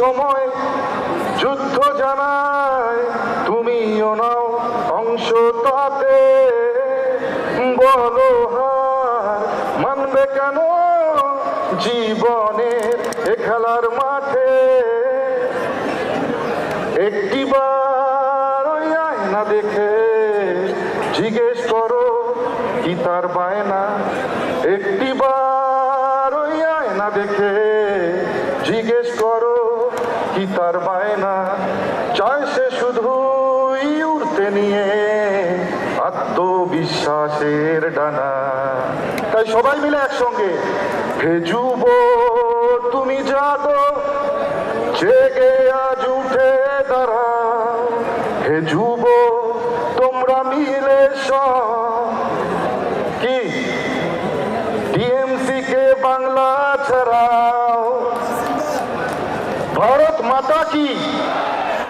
সময় যুদ্ধ জানায়, তুমিও নাও অংশ তাতে। বলো হার, মানবে কেন জীবনের এ খেলার মাঠে? একটিবার ওই আয়না দেখে জিজ্ঞেস করো, কি তার বায়না? একটিবার ওই আয়না দেখে জিজ্ঞেস করো কি তার বায়না চায় সে শুধুই উড়তে নিয়ে আত্মবিশ্বাসের ডানা। তাই সবাই মিলে একসঙ্গে যুব তুমি জাগো, জেগে আজ উঠে দাঁড়াও হে যুব তোমরা মিলে কি? টিএমসি কে বাংলা ছাড়াও voto, aqui.